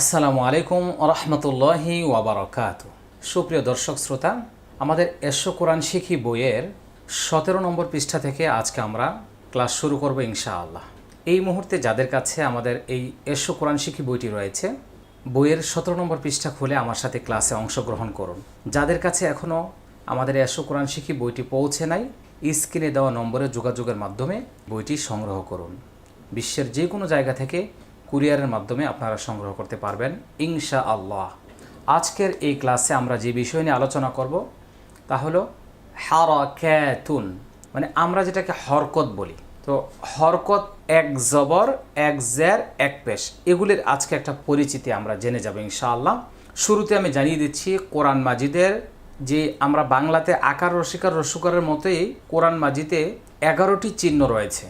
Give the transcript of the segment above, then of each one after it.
আসসালামু আলাইকুম রহমতুল্লাহি ওয়াবারকাত সুপ্রিয় দর্শক শ্রোতা, আমাদের এশো কোরআন শিখি বইয়ের সতেরো নম্বর পৃষ্ঠা থেকে আজকে আমরা ক্লাস শুরু করব ইনশাআল্লাহ। এই মুহূর্তে যাদের কাছে আমাদের এই এশো কোরআন শিখি বইটি রয়েছে, বইয়ের সতেরো নম্বর পৃষ্ঠা খুলে আমার সাথে ক্লাসে অংশগ্রহণ করুন। যাদের কাছে এখনও আমাদের এশো কোরআন শিখি বইটি পৌঁছে নাই, স্ক্রিনে দেওয়া নম্বরে যোগাযোগের মাধ্যমে বইটি সংগ্রহ করুন। বিশ্বের যে কোনো জায়গা থেকে কুরিয়ারের মাধ্যমে আপনারা সংগ্রহ করতে পারবেন ইনশা আল্লাহ আজকের এই ক্লাসে আমরা যে বিষয় নিয়ে আলোচনা করব, তা হলো হারাকাতুন মানে আমরা যেটাকে হরকত বলি। তো হরকত এক জবর, এক জ্যার এক পেশ, এগুলির আজকে একটা পরিচিতি আমরা জেনে যাব ইনশাআল্লাহ। শুরুতে আমি জানিয়ে দিচ্ছি, কোরআন মাজিদের যে আমরা বাংলাতে আকার রসিকার রসুকারের মতোই কোরআন মাজিতে এগারোটি চিহ্ন রয়েছে।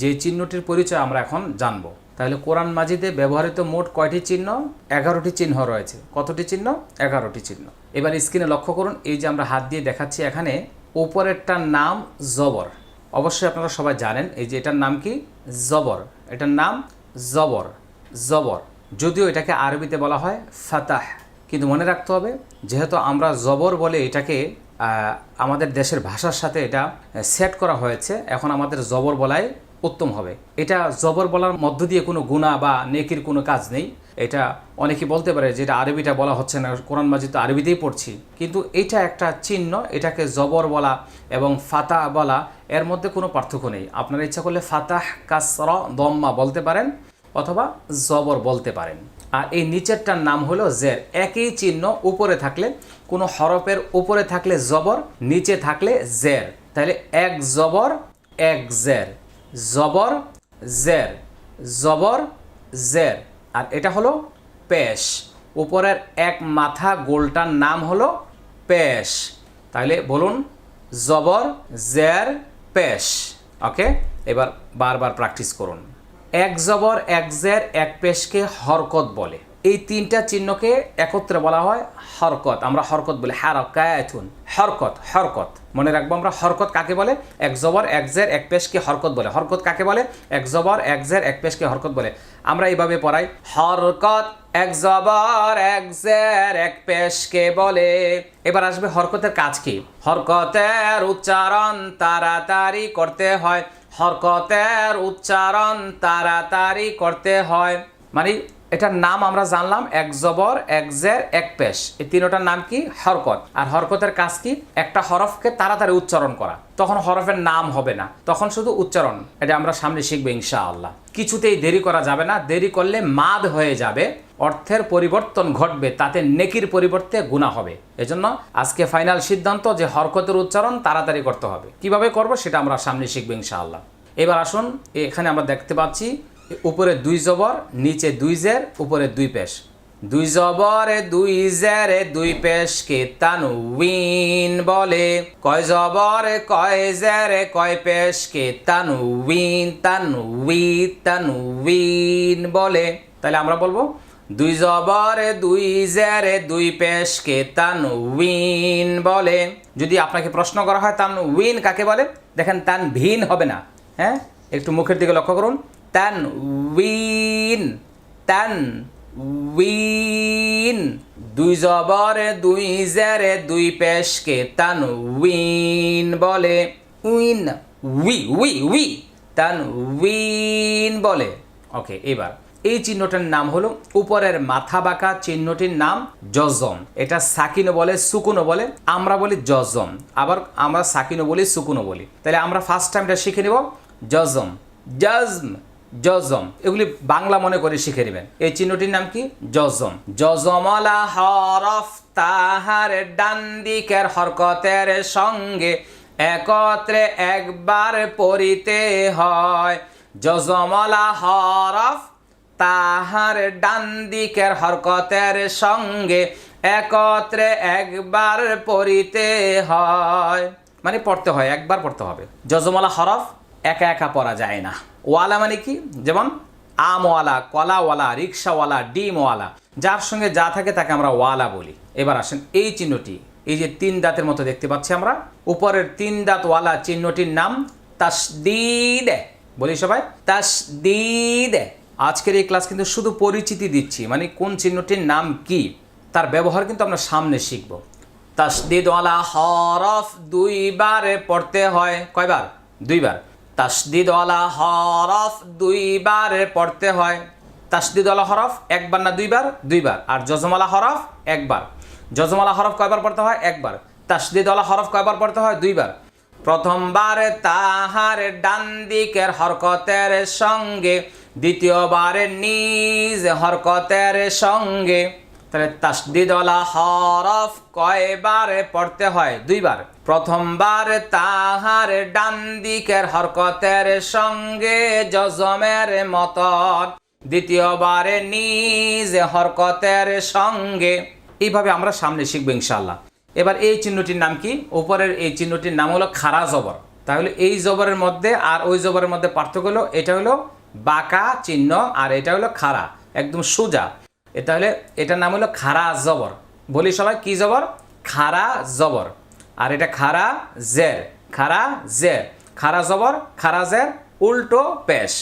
যে চিহ্নটির পরিচয় আমরা এখন জানব। তাহলে কোরআন মাজিদে ব্যবহৃত মোট কয়টি চিহ্ন? এগারোটি চিহ্ন রয়েছে। কতটি চিহ্ন? এগারোটি চিহ্ন। এবার স্ক্রিনে লক্ষ্য করুন, এই যে আমরা হাত দিয়ে দেখাচ্ছি এখানে ওপরেরটার নাম জবর। অবশ্যই আপনারা সবাই জানেন, এই যে এটার নাম কি? জবর। এটার নাম জবর। জবর। যদিও এটাকে আরবিতে বলা হয় ফাতাহ। কিন্তু মনে রাখতে হবে, যেহেতু আমরা জবর বলে এটাকে আমাদের দেশের ভাষার সাথে এটা সেট করা হয়েছে, এখন আমাদের জবর বলাই উত্তম হবে। এটা জবর বলার মধ্য দিয়ে কোনো গুণা বা নেকির কোনো কাজ নেই। এটা অনেকে বলতে পারে যে এটা আরবিটা বলা হচ্ছে না, কোরআন মাজিদ তো আরবিতেই পড়ছি। কিন্তু এটা একটা চিহ্ন, এটাকে জবর বলা এবং ফাতা বলা, এর মধ্যে কোনো পার্থক্য নেই। আপনারা ইচ্ছা করলে ফাতাহ, কাসর, দম্মা বলতে পারেন অথবা জবর বলতে পারেন। আর এই নিচেরটার নাম হলো জের। একই চিহ্ন উপরে থাকলে, কোনো হরফের উপরে থাকলে জবর, নিচে থাকলে জের। তাহলে এক জবর, এক জের। জবর জের জবর জের। আর এটা হলো পেশ। উপরের এক মাথা গোলটার নাম হলো পেশ। তাহলে বলুন জবর, জের, পেশ। ওকে? এবার বারবার প্র্যাকটিস করুন। এক জবর, এক জের, এক পেশকে হরকত বলে। এই তিনটা চিহ্নকে একত্রে বলা হয় হরকত। আমরা হরকত বলি হারকায়াতুন। হরকত হরকত। মনে রাখব আমরা হরকত কাকে বলে? এক জবর, এক জের, এক পেশকে হরকত বলে। হরকত কাকে বলে? এক জবর, এক জের, এক পেশকে হরকত বলে। আমরা এইভাবে পড়াই, হরকত এক জবর, এক জের, এক পেশকে বলে। এবার আসবে হরকতের কাজ কি? হরকতের উচ্চারণ তাড়াতাড়ি করতে হয়। হরকতের উচ্চারণ তাড়াতাড়ি করতে হয়। মানে এটার নাম আমরা জানলাম এক জবর, এক জের, এক পেশ। এই তিনটার নাম কি? হরকত। আর হরকতের কাজ কি? একটা হরফকে তাড়াতাড়ি উচ্চারণ করা। তখন হরফের নাম হবে না। তখন শুধু উচ্চারণ। এটা আমরা সামনে শিখব ইনশা আল্লাহ কিছুতেই দেরি করা যাবে না। দেরি করলে মাদ হয়ে যাবে। অর্থের পরিবর্তন ঘটবে। তাতে নেকির পরিবর্তে গুণা হবে। এজন্য আজকে ফাইনাল সিদ্ধান্ত যে হরকতের উচ্চারণ তাড়াতাড়ি করতে হবে। কীভাবে করব সেটা আমরা সামনে শিখব ইনশাআল্লাহ। এবার আসুন, এখানে আমরা দেখতে পাচ্ছি উপরে দুই জবর, নিচে দুই জের, উপরে দুই পেশ। দুই জবরে দুই জেরে দুই পেশ পেশকে তানুইন বলে। কয় জবরে, কয় জেরে, কয় পেশকে তানুইন তানুই তানুইন বলে। তাহলে আমরা বলব, দুই জবরে দুই জেরে দুই পেশ পেশকে তানুইন বলে। যদি আপনাকে প্রশ্ন করা হয় তানউইন কাকে বলে? দেখেন তান ভিন হবে না। হ্যাঁ? একটু মুখের দিকে লক্ষ্য করুন। তান উইন তান উইন। দুই জবরে, দুই জেরে, দুই পেশকে তান উইন বলে। উইন, উই উই উই, তান উইন বলে। ওকে, এবার এই চিহ্নটার নাম হলো উপরের মাথা বাঁকা চিহ্নটির নাম জজম। এটা সাকিনো বলে সুকুনো বলে, আমরা বলি জজম। আবার আমরা সাকিনো বলি সুকুনো বলি। তাহলে আমরা ফার্স্ট টাইমটা শিখে নেব, জজম। জজম। জজম, এগুলি বাংলা মনে করে শিখে নেবেন। এই চিহ্নটির নাম কি? জজম। জজমলা হরফ তাহার ডান দিকের হরকতের সঙ্গে একত্রে একবার পড়িতে হয়। জজমলা হরফ তাহার ডান দিকের হরকতের সঙ্গে একত্রে একবার পড়িতে হয়। মানে পড়তে হয়, একবার পড়তে হবে। যজমালা হরফ একা একা পড়া যায় না। ওয়ালা মানে কি? যেমন আমওয়ালা কলাওয়ালা রিক্সাওয়ালা ডিমওয়ালা যার সঙ্গে যা থাকে তাকে আমরা ওয়ালা বলি। এবার আসেন এই চিহ্নটি। এই যে তিন দাঁতের মতো দেখতে পাচ্ছি আমরা। উপরের তিন দাঁতওয়ালা চিহ্নটির নাম তাসদিদ। বলি সবাই, তাসদিদ। আজকের এই ক্লাস কিন্তু শুধু পরিচিতি দিচ্ছি। মানে কোন চিহ্নটির নাম কি? তার ব্যবহার কিন্তু আমরা সামনে শিখব। তাসদিদওয়ালা হরফ দুইবারে পড়তে হয়। কয়বার? দুইবার। তাসদিদওয়ালা হরফ দুইবারে পড়তে হয়। তাসদিদওয়ালা হরফ একবার না দুইবার? দুইবার। আর জজমালা হরফ একবার। জজমালা হরফ কয়বার পড়তে হয়? একবার। তাসদিদওয়ালা হরফ কয়বার পড়তে হয়? দুইবার। প্রথমবারে তাহার ডান দিকের হরকতের সঙ্গে, দ্বিতীয়বারে নিজ হরকতের সঙ্গে। তাহলে তাসদিদওয়ালা হরফ কয়বারে পড়তে হয়? দুইবার। প্রথমবার তাহার ডান দিকের হরকতের সঙ্গে জজমের মতন। দ্বিতীয়বারে নিজ হরকতের সঙ্গে। এইভাবে আমরা সামনে শিখব ইনশাল্লাহ এবার এই চিহ্নটির নাম কি? উপরের এই চিহ্নটির নাম হলো খারা জবর। তাহলে এই জবরের মধ্যে আর ওই জবরের মধ্যে পার্থক্য হলো, এটা হলো বাঁকা চিহ্ন আর এটা হলো খাড়া, একদম সোজা। এটা হলে এটার নাম হলো খারা জবর। বলি সবাই, কি জবর? খারা জবর। আর এটা খারা জের খারা জের। খারা জবর, খারা জের, উল্টো পেশ।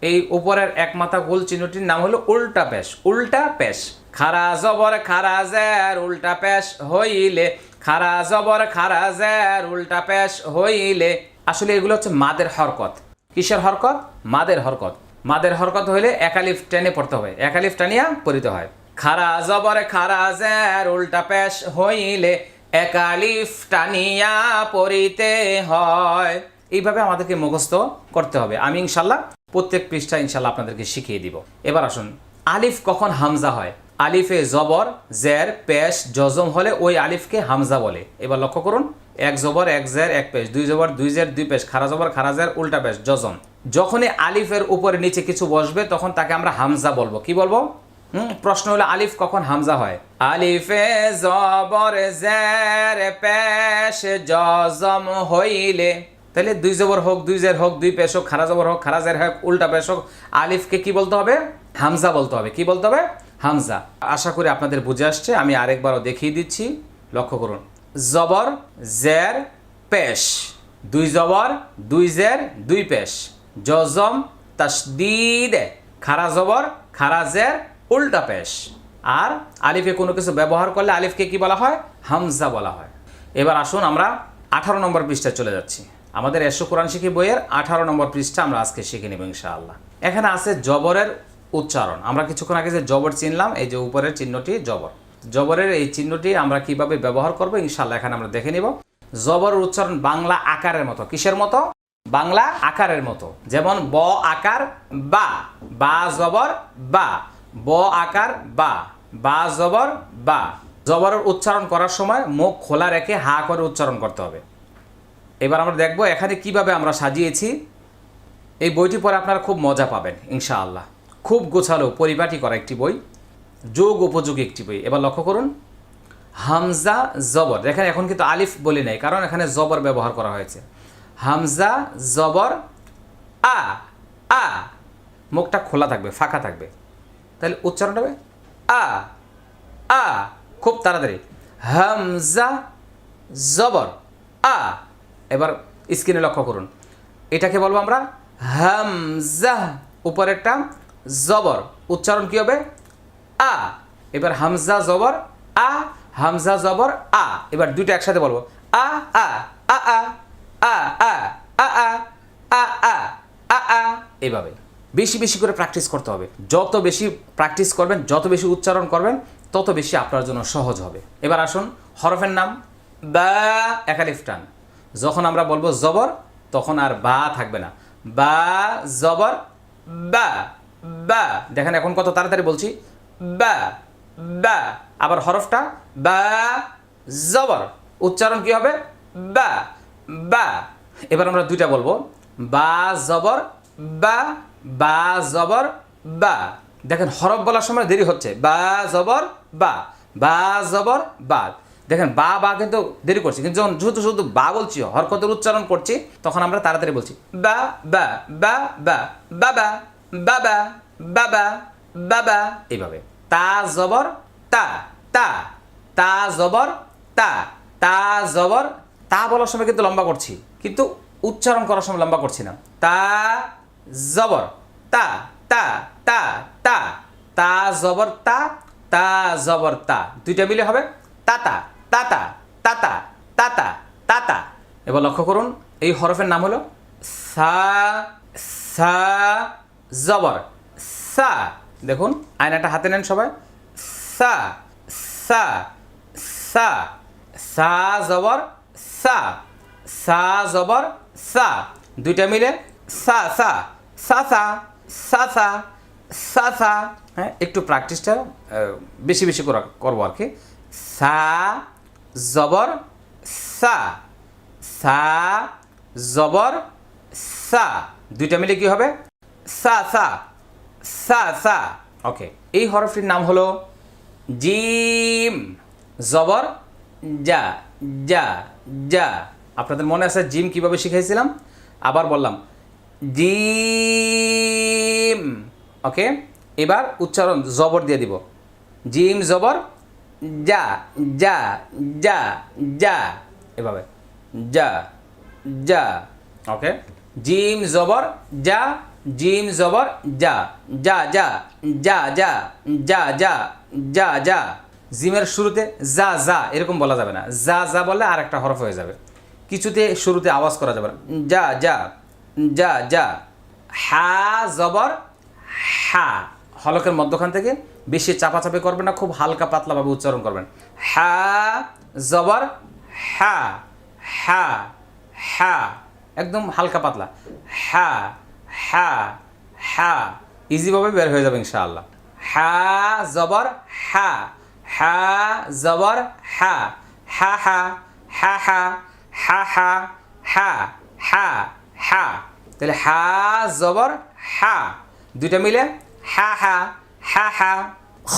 এই উপরের এক মাথা গোল চিহ্নটির নাম হলো উল্টা পেশ উল্টা পেশ। খারা জবর, খারা জের, উল্টা পেশ হইলে। খারা জবর, খারা জের, উল্টা পেশ হইলে। আসলে এগুলো হচ্ছে মাদের হরকত। কিসের হরকত? মাদের হরকত। মাদের হরকত হইলে একালিফ টেনে পড়তে হবে একালিফ টানিয়া পড়িতে হয়। খারা জবর খারা জের, উল্টা পেশ হইলে একালিফ টানিয়া পড়িতে হয়। এইভাবে আমাদেরকে মুখস্থ করতে হবে। আমি ইনশাল্লাহ প্রত্যেক পৃষ্ঠা ইনশাল্লাহ আপনাদেরকে শিখিয়ে দিব। এবার আসুন, আলিফ কখন হামজা হয়? আলিফে জবর, জের, পেশ, জজম হলে ওই আলিফকে হামজা বলে। এবার লক্ষ্য করুন, এক জবর, এক জের, এক পেশ। দুই জবর, দুই জের, দুই পেশ। খারা জবর, খারা জের, উল্টা পেশ, জজম। যখনই আলিফের উপরে নিচে কিছু বসবে, তখন তাকে আমরা হামজা বলব। কি বলব? হুম, প্রশ্ন হলো, আলিফ কখন হামজা হয়? আলিফে জবর, জের, পেশ, জজম হইলে। তাহলে দুই জবর হোক, দুই জের হোক, দুই পেশ হোক, খারা জবর হোক, খারা জের হোক, উল্টা পেশ হোক, আলিফকে কি বলতে হবে? হামজা বলতে হবে। কি বলতে হবে? হামজা। আশা করি আপনাদের বুঝে আসছে, আমি আরেকবারও দেখিয়ে দিচ্ছি। লক্ষ্য করুন। জবর, জের, পেশ। দুই জবর, দুই জের, দুই পেশ। জজম তাসদিদ খারা জবর, খারা জের, উল্টা পেশ। আর আলিফে কোনো কিছু ব্যবহার করলে আলিফকে কি বলা হয়? হামজা বলা হয়। এবার আসুন আমরা আঠারো নম্বর পৃষ্ঠায় চলে যাচ্ছি। আমাদের এসো কোরআন শিখি বইয়ের আঠারো নম্বর পৃষ্ঠা আমরা আজকে শিখে নেব ইনশাআল্লাহ। এখানে আছে জবরের উচ্চারণ। আমরা কিছুক্ষণ আগে যে জবর চিনলাম, এই যে উপরের চিহ্নটি জবর। জবরের এই চিহ্নটি আমরা কীভাবে ব্যবহার করব ইনশাল্লাহ এখানে আমরা দেখে নিব। জবরের উচ্চারণ বাংলা আকারের মতো। কিসের মতো? বাংলা আকারের মতো। যেমন ব আকার বা বা জবর বা, ব আকার বা বা জবর বা। জবরের উচ্চারণ করার সময় মুখ খোলা রেখে হা করে উচ্চারণ করতে হবে। এবার আমরা দেখব এখানে কীভাবে আমরা সাজিয়েছি। এই বইটি পরে আপনারা খুব মজা পাবেন, ইনশাআল্লাহ। খুব গোছালো, পরিপাটি করা একটি বই, যোগ উপযোগী একটি বই। এবার লক্ষ্য করুন, হামজা জবর। দেখেন, এখন কিন্তু আলিফ বলি নাই, কারণ এখানে জবর ব্যবহার করা হয়েছে। হামজা জবর, আ আ, মুখটা খোলা থাকবে, ফাঁকা থাকবে। তাহলে উচ্চারণ হবে, আ আ, খুব তাড়াতাড়ি। হামজা জবর, আ। এবার স্ক্রিনে লক্ষ্য করুন, এটাকে বলব আমরা হামজা, উপরেরটা জবর উচ্চারণ কি হবে আ এবার হামজা জবর আ হামজা জবর আ এবার দুইটা একসাথে বলব আ আ আ আ আ আ আ আ আ আ আ আ এভাবে বেশি বেশি করে প্র্যাকটিস করতে হবে যত বেশি প্র্যাকটিস করবেন যত বেশি উচ্চারণ করবেন তত বেশি আপনার জন্য সহজ হবে এবার আসুন হরফের নাম বা একালিফ টান যখন আমরা বলব জবর তখন আর বা থাকবে না বা জবর বা বা, দেখেন এখন কত তাড়াতাড়ি বলছি। বা বা, আবার হরফটা, বা, জবর। উচ্চারণ কি হবে? বা বা। এবার আমরা দুইটা বলব। বা, জবর, বা বা, জবর, বা। দেখেন হরফ বলার সময় দেরি হচ্ছে। বা, জবর, বা। বা, জবর, বা। দেখেন বা বা কিন্তু দেরি করছি। কিন্তু যখন শুধু শুধু বা বলছি হরকতের উচ্চারণ করছি, তখন আমরা তাড়াতাড়ি বলছি। বা বা বা বা বাবা বাবা বাবা বাবা এইভাবে তা জবর তা তা তা জবর তা তা জবর তা বলার সময় কিন্তু লম্বা করছি কিন্তু উচ্চারণ করার সময় লম্বা করছি না তা জবর তা তা তা তা তা জবর তা তা জবর তা দুইটা মিলে হবে তাতা তাতা তাতা তাতা তাতা এবার লক্ষ্য করুন এই হরফের নাম হলো সা সা জবর, সা, দেখুন, আয়নাটা হাতে নেন সবাই, সা সা সা সা জবর, সা সা জবর, সা, দুইটা মিলে সা সা সা সা সা সা সা সা হ্যাঁ একটু প্র্যাকটিসটা বেশি বেশি করা, করব আর কি, সা জবর, সা সা জবর, সা, দুইটা মিলে কি হবে? সা সা সা সা। ওকে এই হরফটির নাম হলো জিম। জবর যা যা যা আপনাদের মনে আছে জিম কীভাবে শিখাইছিলাম? আবার বললাম, জিম। ওকে এবার উচ্চারণ জবর দিয়ে দিব। জিম, জবর যা যা যা যা এভাবে যা যা ওকে জিম, জবর যা জিম জবর, যা যা যা যা যা যা যা যা যা। জিমের শুরুতে যা যা এরকম বলা যাবে না। যা যা বললে আর একটা হরফ হয়ে যাবে। কিছুতে শুরুতে আওয়াজ করা যাবে না। যা যা যা যা। হা জবর, হা। হলকের মধ্যখান থেকে বেশি চাপাচাপি করবেন না, খুব হালকা পাতলাভাবে উচ্চারণ করবেন। হা জবর, হা হা হা। একদম হালকা পাতলা। হা হা হা ইজিভাবে বের হয়ে যাবে ইনশাআল্লাহ হা জবর হা হা জবর হা হা হা হা হা হা হা হা হা হা তাহলে হা জবর হা দুইটা মিলে হা হা হা হা খ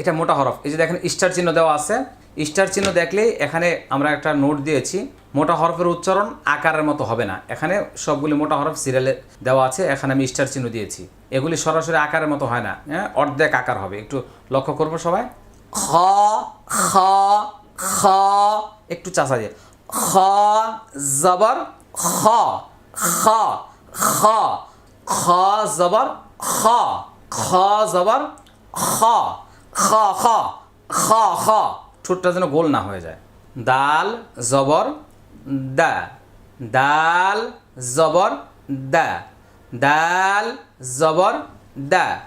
এটা মোটা হরফ এই যে দেখেন স্টার চিহ্ন দেওয়া আছে স্টার চিহ্ন দেখলেই এখানে আমরা একটা নোট দিয়েছি মোটা হরফের উচ্চারণ আকারের মতো হবে না। এখানে সবগুলি মোটা হরফ সিরিয়ালে দেওয়া আছে এখানে আমি স্টার চিহ্ন দিয়েছি। এগুলি সরাসরি আকারের মতো হয় না হ্যাঁ? অর্ধেক আকার হবে। একটু লক্ষ্য করব সবাই। খ খ খ। একটু চাষা দিয়ে। খ জবর খ খ খ। খ জবর খ। খ জবর খ খ। খ খ খ। ঠোঁটটা যেন গোল না হয়ে যায়। দাল, জবর, দা। দাল, জবর, দা। দাল, জবর, দা।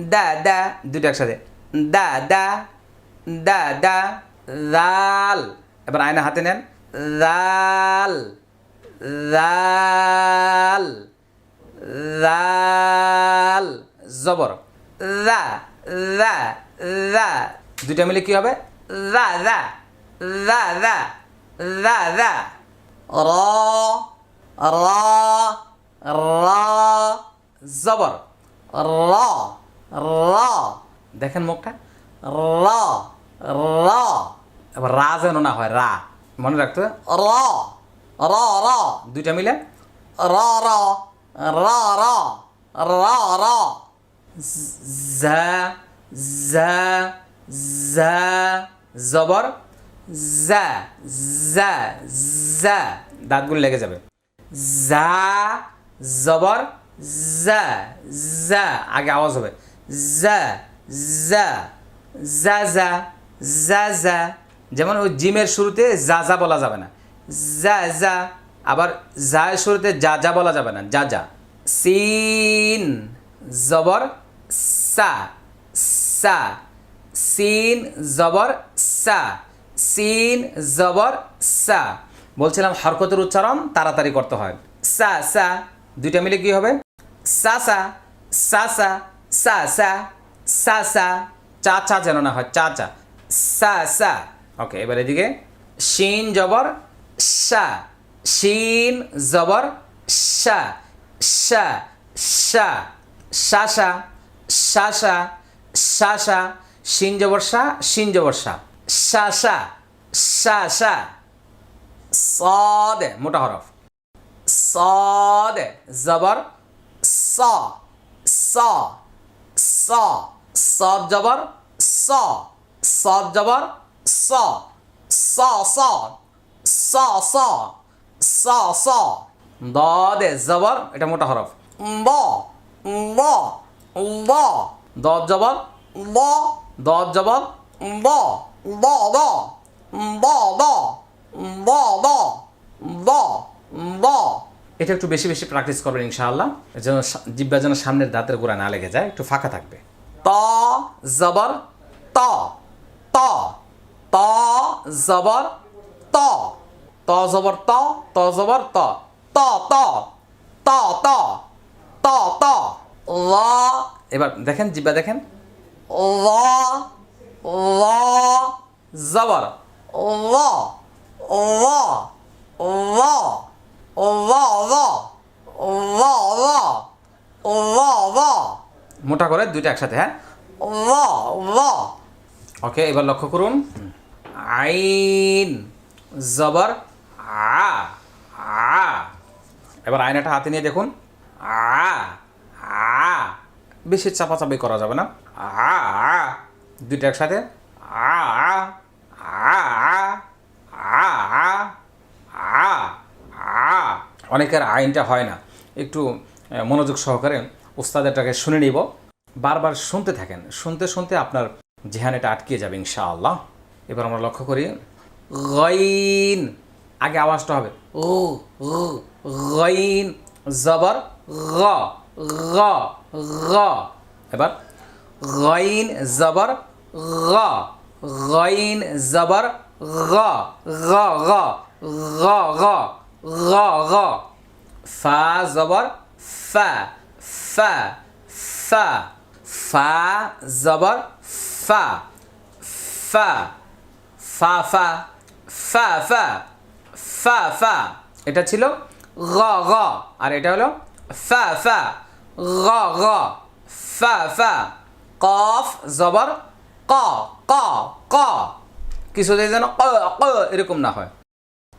দা দা। দুটো একসাথে। দা দা। দা দা। দাল। এবার আয়না হাতে নেন। দাল। দাল। দাল। জবর। দা। দা। দা। দুইটা মিলে কি হবে? দা দা দা দা দা দা র র র জবর র র দেখেন মুখটা? র র এবার রা যেন না হয় রা। মনে রাখতে র র র দুইটা মিলে? র র র র র র জা জা জা জবর, জা জা জা দাঁতগুলো লেগে যাবে। জা, জবর, জা জা, আগে আওয়াজ হবে। জা জা জা জা জা জা, যেমন ওই জিমের শুরুতে যা যা বলা যাবে না। যা যা আবার জায়ের শুরুতে যা যা বলা যাবে না। যা যা। সিন, জবর, সা সা। সিন জবর সা সিন জবর সা বলছিলাম হরকতের উচ্চারণ তাড়াতাড়ি করতে হয় সা সা দুইটা মিলে কি হবে সা সা সা সা সা সা সা সা চা চা যেন না হয় চা চা সা সা ওকে এবার এদিকে শিন জবর সা শিন জবর সা সা সা সা সা সা সা জবর সা সিন বর্ষা সিন জবরসা শাসা শাসা সদ, মোটা হরফ। সদ, জবর। স স স, সব জবর। স, সব জবর। স স স স স স স। দদ, জবর, এটা মোটা হরফ। ব ব ব। দদ জবর। ব দত জবর ব। ব ব ব ব ব ব ব ব। এটা একটু বেশি বেশি প্র্যাকটিস করবেন ইনশাআল্লাহ। যেন জিব্বা যেন সামনের দাঁতের গোড়া না লেগে যায় একটু ফাঁকা থাকবে। ত জবর ত। ত। ত জবর ত। ত জবর ত ত জবর ত। ত ত। ত ত। ত ত। ল। এবার দেখেন জিব্বা দেখেন। ল ল জবর। ল ল ল ল ল ল ল ল মোটা করে দুইটা একসাথে হ্যাঁ? ল ল। ওকে এবার লক্ষ্য করুন। আইন জবর আ আ। এবার আয়নাটা হাতে নিয়ে দেখুন। আ আ। বেশি চাপাচাপি করা যাবে না। আ দুইটা একসাথে? আ আ আ আ আ অনেকের আইনটা হয় না। একটু মনোযোগ সহকারে ওস্তাদেরটাকে শুনে নিব। বারবার শুনতে থাকেন। শুনতে শুনতে আপনার জেহান এটা আটকিয়ে যাবে ইনশাআল্লাহ। এবার আমরা লক্ষ্য করি, গইন আগে আওয়াজটা হবে। উ, গইন জবর, গ গ গ। এবার গইন জবর গ। গইন জবর গ। গ গ। গ গ। গ গ। ফা জবর ফা। ফা ফা। ফা জবর ফা। ফা। ফা ফা। ফা ফা। ফা ফা। এটা ছিল গ গ। আর এটা হলো ফা ফা। গ গ। ফা ফা। কফ জবর ক ক ক কিছু যেন ক ক এরকম না হয়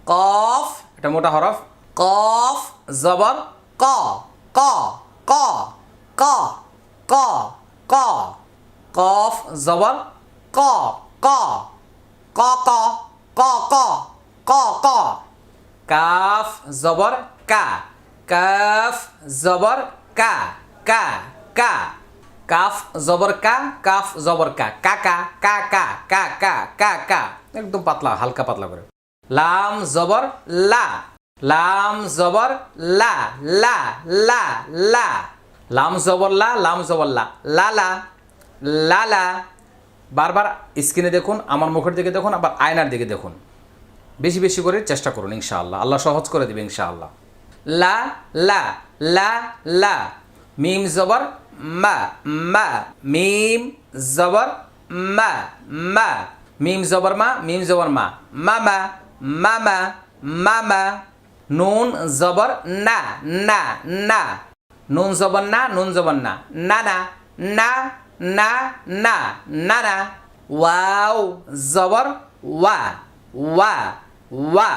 কফ এটা মোটা হরফ কফ জবর ক ক ক ক ক ক কফ জবর ক ক ক ক ক ক ক ক কাফ জবর কা কাফ জবর কা কা কা কাফ জবর কা, কাফ জবর কা। কাকা কা কা কা কা কা কা। একদম পাতলা, হালকা পাতলা করে। লাম জবর লা। লাম জবর লা লা লা লা। লাম জবর লা, লাম জবর লা। লা লা লা লা। বারবার স্ক্রিনে দেখুন, আমার মুখের দিকে দেখুন, আবার আয়নার দিকে দেখুন। বেশি বেশি করে চেষ্টা করুন, ইনশাআল্লাহ। আল্লাহ সহজ করে দেবে, ইনশাআল্লাহ। লা লা লা লা। মিম জবর মা মা, মিম, জবর, মা মা। মিম, জবর, মা, মিম, জবর, মা। মামা মামা মামা। নুন, জবর, না না না। নুন, জবর, না, নুন, জবর, না। না না না না না না না। ওয়াও, জবর, ওয়া ওয়া ওয়া।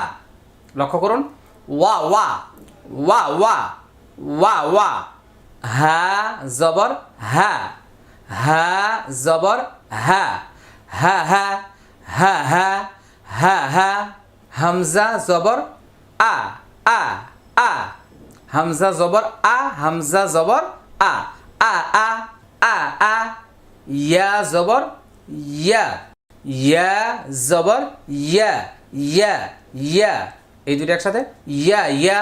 লক্ষ্য করুন। ওয়া ওয়া ওয়া ওয়া ওয়া ওয়া। হা জবর হা। হা জবর হা। হা হা। হা হা। হা হা। হামজা জবর আ। আ। আ। হামজা জবর আ। হামজা জবর আ। আ। আ। আ। আ। ইয়া জবর ইয়া। ইয়া জবর ইয়া। ইয়া। ইয়া। এই দুটো একসাথে। ইয়া ইয়া।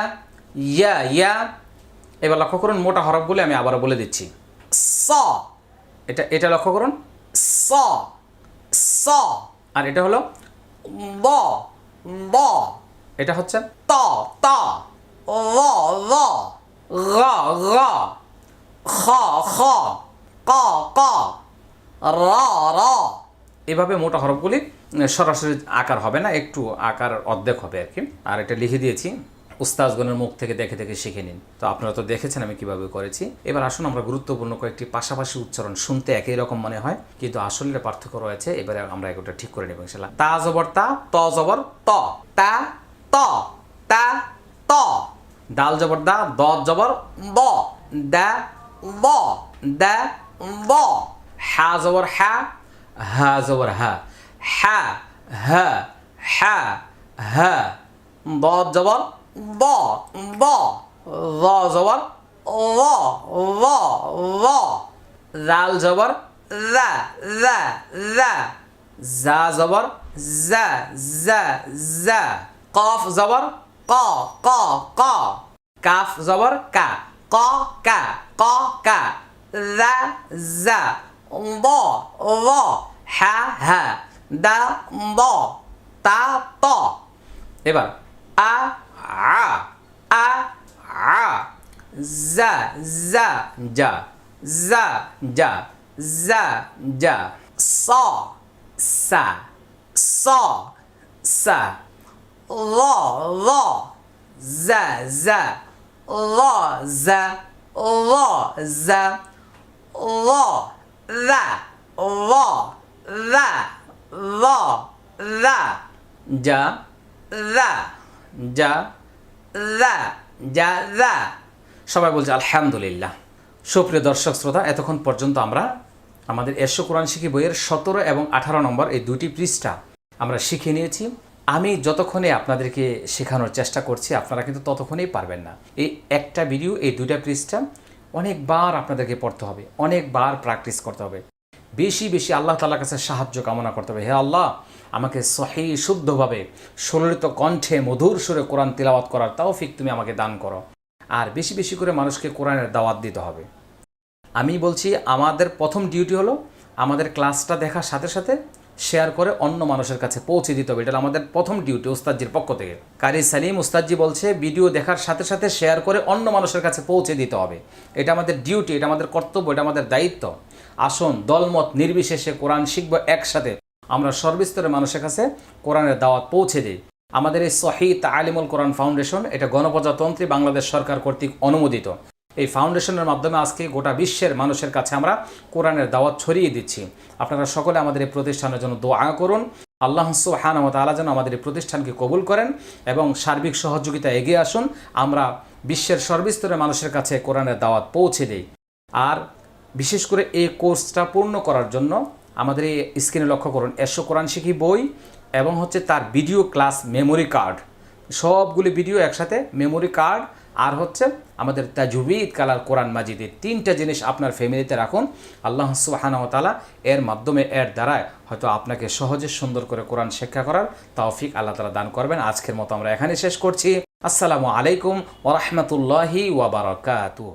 ইয়া ইয়া। এবার লক্ষ্য করুন মোটা হরফগুলো আমি আবারও বলে দিচ্ছি। স। এটা এটা লক্ষ্য করুন। স। স। আর এটা হলো? ব। ব। এটা হচ্ছে? ত। ত। ল ল গ। গ। খ। খ। ক। ক। র। র। এভাবে মোটা হরফগুলি সরাসরি আকার হবে না একটু আকার অর্ধেক হবে আর কি। আর এটা লিখে দিয়েছি। উস্তাজগণের মুখ থেকে দেখে দেখে শিখে নিন। তো আপনারা তো দেখেছেন আমি কীভাবে করেছি। এবার আসুন আমরা গুরুত্বপূর্ণ কয়েকটি পাশাপাশি উচ্চারণ শুনতে একই রকম মনে হয়। কিন্তু আসলে পার্থক্য রয়েছে, এবারে আমরা এগুলো ঠিক করে নেব ইনশাল্লাহ তা জবর তা, ত জবর ত। তা ত। তা, ত। দাল জবর দা দ জবর ব। দা ব। দা, ব। হা জবর হা হা জবর হা। হা হা হা হা। দ জবর ضا ضا ضا زبر. ضا ضا ضا ذا زبر. ذا ذا ذا زا زبر. زا زا زا قاف زبر. قا قا قا كاف زبر. كا قا كا قا كا ذا زا ضا ضا হা ها دا ضا تا طا এবার আ a a za za ja za ja za ja saw sa saw sa za za la za la za la that la that la ja that যা যা যা সবাই বলছে, আলহামদুলিল্লাহ। সুপ্রিয় দর্শক শ্রোতা, এতক্ষণ পর্যন্ত আমরা আমাদের এশো কোরআন শিখি বইয়ের সতেরো এবং আঠারো নম্বর এই দুটি পৃষ্ঠা আমরা শিখে নিয়েছি। আমি যতক্ষণে আপনাদেরকে শেখানোর চেষ্টা করছি, আপনারা কিন্তু ততক্ষণেই পারবেন না। এই একটা ভিডিও, এই দুটা পৃষ্ঠা অনেকবার আপনাদেরকে পড়তে হবে, অনেকবার প্র্যাকটিস করতে হবে। বেশি বেশি আল্লাহ তালার কাছে সাহায্য কামনা করতে হবে। হে আল্লাহ আমাকে সহি শুদ্ধভাবে সুললিত কণ্ঠে মধুর সুরে কোরআন তিলাওয়াত করার তৌফিক তুমি আমাকে দান করো। আর বেশি বেশি করে মানুষকে কোরআনের দাওয়াত দিতে হবে। আমি বলছি, আমাদের প্রথম ডিউটি হলো আমাদের ক্লাসটা দেখার সাথে সাথে শেয়ার করে অন্য মানুষের কাছে পৌঁছে দিতে হবে। এটা আমাদের প্রথম ডিউটি উস্তাদজির পক্ষ থেকে। কারি সালিম উস্তাদজি বলছে ভিডিও দেখার সাথে সাথে শেয়ার করে অন্য মানুষের কাছে পৌঁছে দিতে হবে। এটা আমাদের ডিউটি এটা আমাদের কর্তব্য, এটা আমাদের দায়িত্ব। আসুন, দলমত নির্বিশেষে কোরআন শিখব একসাথে। আমরা সর্বস্তরের মানুষের কাছে কোরআনের দাওয়াত পৌঁছে দিই। আমাদের এই সহিদ আলিমুল কোরআন ফাউন্ডেশন এটা গণপ্রজাতন্ত্রী বাংলাদেশ সরকার কর্তৃক অনুমোদিত। এই ফাউন্ডেশনের মাধ্যমে আজকে গোটা বিশ্বের মানুষের কাছে আমরা কোরআনের দাওয়াত ছড়িয়ে দিচ্ছি। আপনারা সকলে আমাদের এই প্রতিষ্ঠানের জন্য দোয়া করুন। আল্লাহ সুহান তালা যেন আমাদের এই প্রতিষ্ঠানকে কবুল করেন এবং সার্বিক সহযোগিতা এগিয়ে আসুন। আমরা বিশ্বের সর্বস্তরের মানুষের কাছে কোরআনের দাওয়াত পৌঁছে দিই। আর বিশেষ করে এই কোর্সটা পূর্ণ করার জন্য আমাদের এই স্ক্রিনে লক্ষ্য করুন। এসো কোরআন শিখি বই এবং হচ্ছে তার ভিডিও ক্লাস মেমোরি কার্ড সবগুলি ভিডিও একসাথে মেমোরি কার্ড আর হচ্ছে আমাদের তাজুবিদ কালার কোরআন মাজিদের তিনটা জিনিস আপনার ফ্যামিলিতে রাখুন। আল্লাহ সুবাহানতালা এর মাধ্যমে, এর দ্বারায় হয়তো আপনাকে সহজে সুন্দর করে কোরআন শিক্ষা করার তৌফিক আল্লাহ তালা দান করবেন। আজকের মতো আমরা এখানে শেষ করছি। আসসালামু আলাইকুম ওরহমতুল্লাহি ওয়াবারকাতু